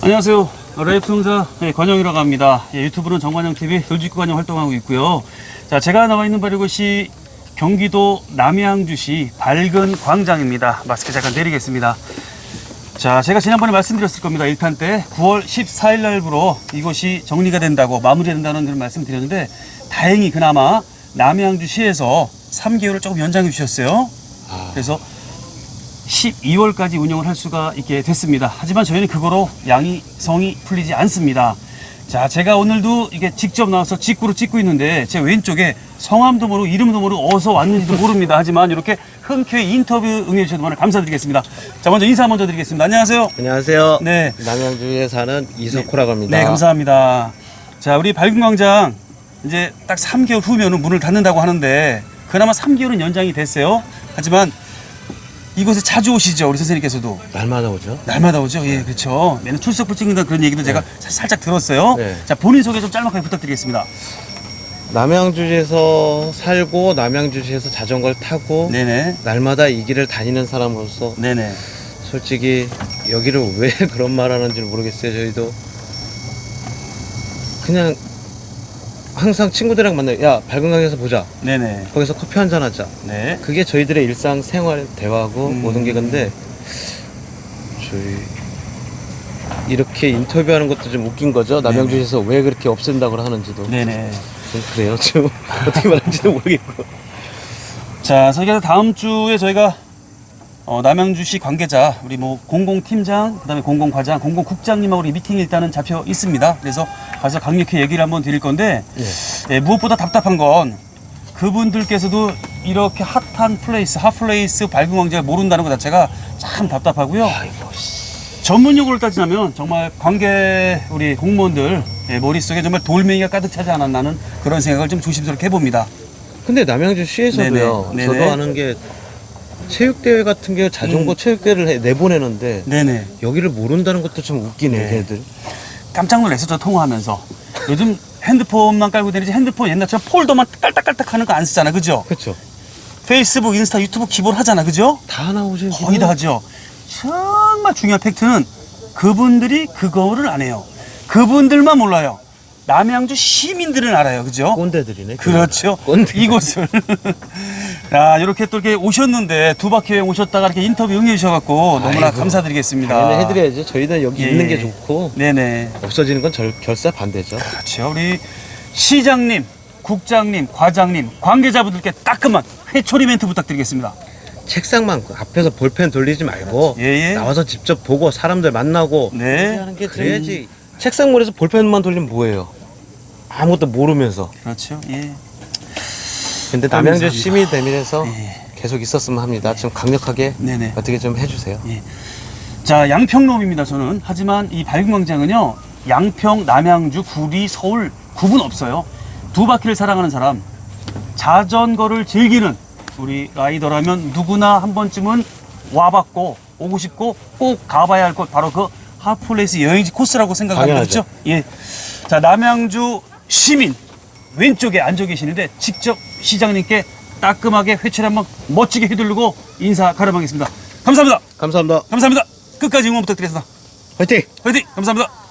안녕하세요. 라이프 용사 네, 관영이라고 합니다. 예, 유튜브는 정관영 TV 돌직구 관영 활동하고 있고요. 자, 제가 나와 있는 바로 이곳이 경기도 남양주시 밝은 광장입니다. 마스크 잠깐 내리겠습니다. 자, 제가 지난번에 말씀드렸을 겁니다. 1편 때 9월 14일 날부로 이곳이 정리가 된다고 마무리된다는 그런 말씀 드렸는데 다행히 그나마 남양주시에서 3개월을 조금 연장해 주셨어요. 그래서 12월까지 운영을 할 수가 있게 됐습니다. 하지만 저희는 그거로 양이 성이 풀리지 않습니다. 자, 제가 오늘도 이게 직접 나와서 직구로 찍고 있는데 제 왼쪽에 성함도 모르고 이름도 모르고 어디서 왔는지도 모릅니다. 하지만 이렇게 흔쾌히 인터뷰 응해 주셔서 정말 감사드리겠습니다. 자, 먼저 인사 먼저 드리겠습니다. 안녕하세요. 안녕하세요. 네. 남양주에 사는 이석호라고 합니다. 네, 감사합니다. 자, 우리 밝은 광장 이제 딱 3개월 후면은 문을 닫는다고 하는데 그나마 3개월은 연장이 됐어요. 하지만 이곳에 자주 오시죠, 우리 선생님께서도. 날마다 오죠. 날마다 오죠? 예, 그렇죠. 매년 출석부 찍는다 그런 얘기도 제가 사- 살짝 들었어요. 네. 자, 본인 소개 좀 짤막하게 부탁드리겠습니다. 남양주에서 살고 남양주시에서 자전거를 타고 네네. 날마다 이 길을 다니는 사람으로서 네네. 솔직히 여기를 왜 그런 말 하는지 모르겠어요. 저희도 그냥 항상 친구들이랑 만나요. 야, 밝은 강에서 보자. 네네. 거기서 커피 한잔 하자. 네. 그게 저희들의 일상 생활 대화고 음. 모든 게 근데 저희 이렇게 인터뷰하는 것도 좀 웃긴 거죠. 남양주에서 왜 그렇게 없앤다고 하는지도 네네. 좀 그래요. 좀 어떻게 말하는지도 모르겠고. 자, 저희가 다음 주에 저희가 어, 남양주시 관계자, 우리 뭐 공공팀장, 그다음에 공공과장, 공공국장님하고 우리 미팅이 일단은 잡혀 있습니다. 그래서 가서 강력히 얘기를 한번 드릴 건데 예. 예, 무엇보다 답답한 건 그분들께서도 이렇게 핫한 플레이스, 핫플레이스 밝은 왕자를 모른다는 것 자체가 참 답답하고요. 아이고 씨. 전문 용어를 따지자면 정말 관계 우리 공무원들 예, 머릿속에 정말 돌멩이가 가득 차지 않았나는 그런 생각을 좀 조심스럽게 해봅니다. 근데 남양주 시에서도요. 네네. 저도 네네. 아는 게 체육대회 같은 게 자전거 음. 체육대회를 해- 내보내는데 네네. 여기를 모른다는 것도 좀 웃기네, 네. 걔들. 깜짝 놀랐어, 저 통화하면서. 요즘 핸드폰만 깔고 다니지 핸드폰 옛날처럼 폴더만 깔딱깔딱 하는 거 안 쓰잖아, 그죠? 그렇죠. 페이스북, 인스타, 유튜브 기본 하잖아, 그죠? 다 나오죠. 거의 다 하죠. 정말 중요한 팩트는 그분들이 그거를 안 해요. 그분들만 몰라요. 남양주 시민들은 알아요, 그죠? 꼰대들이네. 그렇죠. 꼰대. 이곳을. 야, 이렇게 또 이렇게 오셨는데 두 바퀴 여행 오셨다가 이렇게 인터뷰 응해 주셔 갖고 너무나 아이고. 감사드리겠습니다. 당연히 해드려야죠. 저희는 여기 예, 있는 예. 게 좋고 네네. 없어지는 건 절, 결사 반대죠. 그렇죠. 우리 시장님, 국장님, 과장님, 관계자분들께 따끔한 회초리 멘트 부탁드리겠습니다. 책상만 그 앞에서 볼펜 돌리지 말고 예, 예. 나와서 직접 보고 사람들 만나고 네. 하는 게 그래야지. 책상물에서 볼펜만 돌리면 뭐예요? 아무것도 모르면서. 그렇죠. 예. 근데 감사합니다. 남양주 시민 대밀에서 예. 계속 있었으면 합니다. 좀 강력하게 네네. 어떻게 좀 해주세요. 자, 양평놈입니다, 저는. 하지만 이 밝은 광장은요, 양평, 남양주, 구리, 서울 구분 없어요. 두 바퀴를 사랑하는 사람, 자전거를 즐기는 우리 라이더라면 누구나 한 번쯤은 와봤고, 오고 싶고, 꼭 가봐야 할 곳, 바로 그 핫플레이스 여행지 코스라고 생각합니다. 당연하죠. 그렇죠? 예. 자, 남양주 시민, 왼쪽에 앉아 계시는데, 직접 시장님께 따끔하게 회초리 한번 멋지게 휘두르고 인사 가름하겠습니다. 감사합니다. 감사합니다. 감사합니다. 끝까지 응원 부탁드리겠습니다. 화이팅! 화이팅! 감사합니다.